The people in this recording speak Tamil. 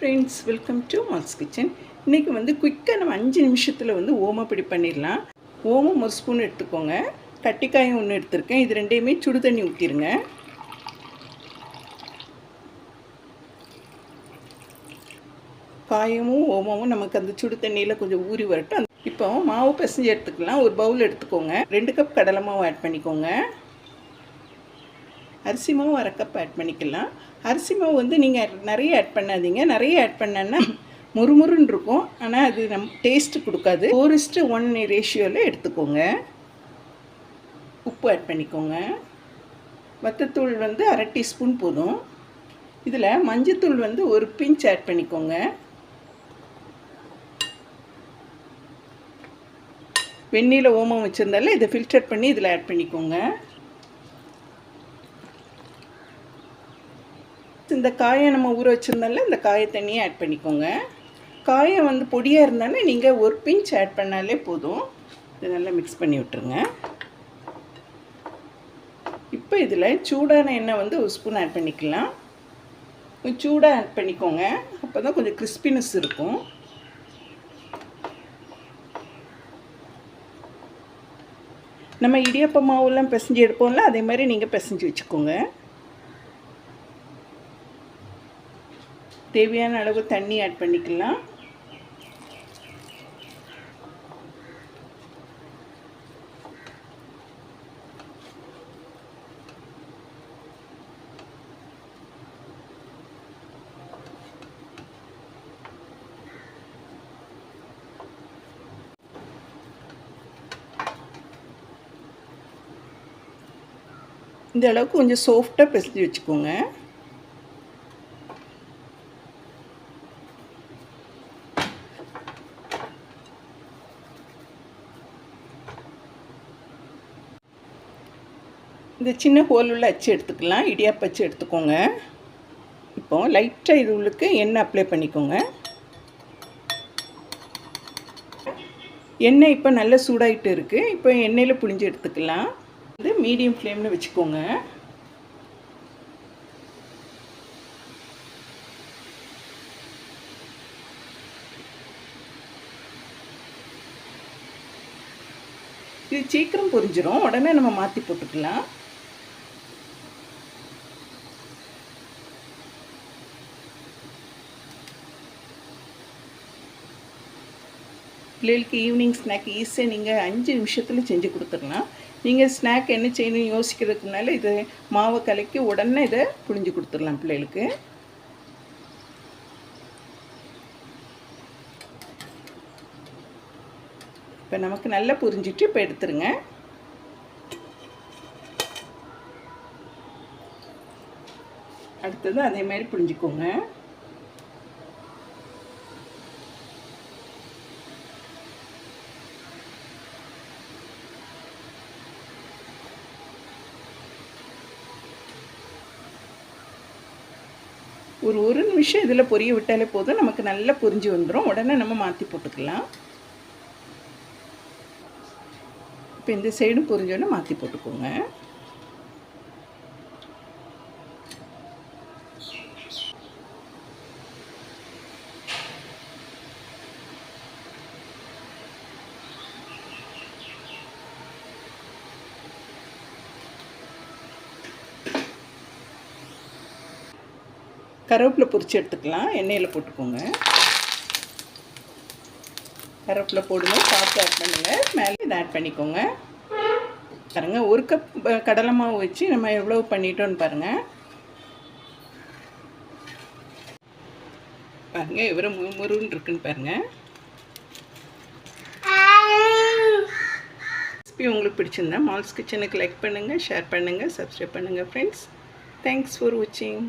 Friends welcome to Mal's kitchen இன்றைக்கி வந்து குயிக்காக நம்ம அஞ்சு நிமிஷத்தில் வந்து ஓமப்படி பண்ணிடலாம். ஓமம் ஒரு ஸ்பூன் எடுத்துக்கோங்க. கட்டிக்காயும் ஒன்று எடுத்திருக்கேன். இது ரெண்டையுமே சுடு தண்ணி ஊற்றிடுங்க காயமும் ஓமமும் நமக்கு அந்த சுடு தண்ணியில் கொஞ்சம் ஊறி வரட்டும். இப்போ மாவு பிசைஞ்சு எடுத்துக்கலாம். ஒரு பவுல் எடுத்துக்கோங்க. ரெண்டு கப் கடலை மாவு ஆட் பண்ணிக்கோங்க. அரிசி மாவு அரை கப் ஆட் பண்ணிக்கலாம். அரிசி மாவு வந்து நீங்கள் நிறைய ஆட் பண்ணாதீங்க. நிறைய ஆட் பண்ணேன்னா முறுமுறுன்னு இருக்கும். ஆனால் அது நம் டேஸ்ட்டு கொடுக்காது. ஃபோர் இஸ்ட்டு ஒன் ரேஷியோவில் எடுத்துக்கோங்க. உப்பு ஆட் பண்ணிக்கோங்க. வத்தத்தூள் வந்து அரை டீஸ்பூன் போதும். இதில் மஞ்சத்தூள் வந்து ஒரு பிஞ்ச் ஆட் பண்ணிக்கோங்க. வெந்நீரில் ஓமம் வச்சுருந்தால இதை ஃபில்டர் பண்ணி இதில் ஆட் பண்ணிக்கோங்க. இந்த காயை நம்ம ஊற வச்சுருந்தால இந்த காயை தண்ணியை ஆட் பண்ணிக்கோங்க. காயம் வந்து பொடியாக இருந்தாலும் நீங்கள் ஒரு பிஞ்ச் ஆட் பண்ணாலே போதும். இதை நல்லா மிக்ஸ் பண்ணி விட்டுருங்க. இப்போ இதில் சூடான எண்ணெய் வந்து ஒரு ஸ்பூன் ஆட் பண்ணிக்கலாம். சூடாக ஆட் பண்ணிக்கோங்க. அப்போ தான் கொஞ்சம் கிறிஸ்பினஸ் இருக்கும். நம்ம இடியப்ப மாவுலாம் பிசைஞ்சு எடுப்போம்ல அதே மாதிரி நீங்கள் பிசைஞ்சு வச்சுக்கோங்க. தேவையான அளவு தண்ணி ஆட் பண்ணிக்கலாம். இந்த அளவுக்கு கொஞ்சம் சாஃப்டாக பிசைஞ்சு வச்சுக்கோங்க. இந்த சின்ன ஹோல் உள்ள அச்சு எடுத்துக்கலாம். இடியாப்ப அச்சு எடுத்துக்கோங்க. இப்போ லைட்டாக இது உள்ளுக்கு எண்ணெய் அப்ளை பண்ணிக்கோங்க. எண்ணெய் இப்போ நல்லா சூடாகிட்டு இருக்குது இப்போ எண்ணெயில் புளிஞ்சு எடுத்துக்கலாம். வந்து மீடியம் ஃப்ளேமில் வச்சுக்கோங்க. இது சீக்கிரம் புரிஞ்சிடும் உடனே நம்ம மாற்றி போட்டுக்கலாம். பிள்ளைகளுக்கு ஈவினிங் ஸ்நாக் ஈஸியாக நீங்கள் அஞ்சு நிமிஷத்தில் செஞ்சு கொடுத்துடலாம். நீங்கள் ஸ்நாக் என்ன செய்யணும் யோசிக்கிறதுக்கு முன்னால் இது மாவை கலக்கி உடனே இதை புழிஞ்சு கொடுத்துடலாம் பிள்ளைகளுக்கு. இப்போ நமக்கு நல்லா புரிஞ்சிட்டு இப்போ எடுத்துருங்க. அடுத்தது அதே மாதிரி புரிஞ்சுக்கோங்க. ஒரு ஒரு நிமிஷம் இதில் பொரிய விட்டாலே போதும். நமக்கு நல்லா பொரிஞ்சு வந்துடும் உடனே நம்ம மாற்றி போட்டுக்கலாம். இப்போ இந்த சைடும் பொரிஞ்சோடனே மாற்றி போட்டுக்கோங்க. கருவேப்பிலை பொரிச்சு எடுத்துக்கலாம். எண்ணெயில் போட்டுக்கோங்க. கருவேப்பிலை போடுங்க. பார்த்து ஆட் பண்ணுங்கள் மேலே இதை ஆட் பண்ணிக்கோங்க. பாருங்கள் ஒரு கப் கடலை மாவு வச்சு நம்ம எவ்வளோ பண்ணிட்டோன்னு பாருங்கள் பாருங்கள் எவ்வளோ முருன்னு இருக்குன்னு பாருங்கள் ரெசிபி உங்களுக்கு பிடிச்சிருந்தா மால்ஸ் கிச்சனுக்கு லைக் பண்ணுங்கள் ஷேர் பண்ணுங்கள் சப்ஸ்கிரைப் பண்ணுங்கள் ஃப்ரெண்ட்ஸ் தேங்க்ஸ் ஃபார் வாட்சிங்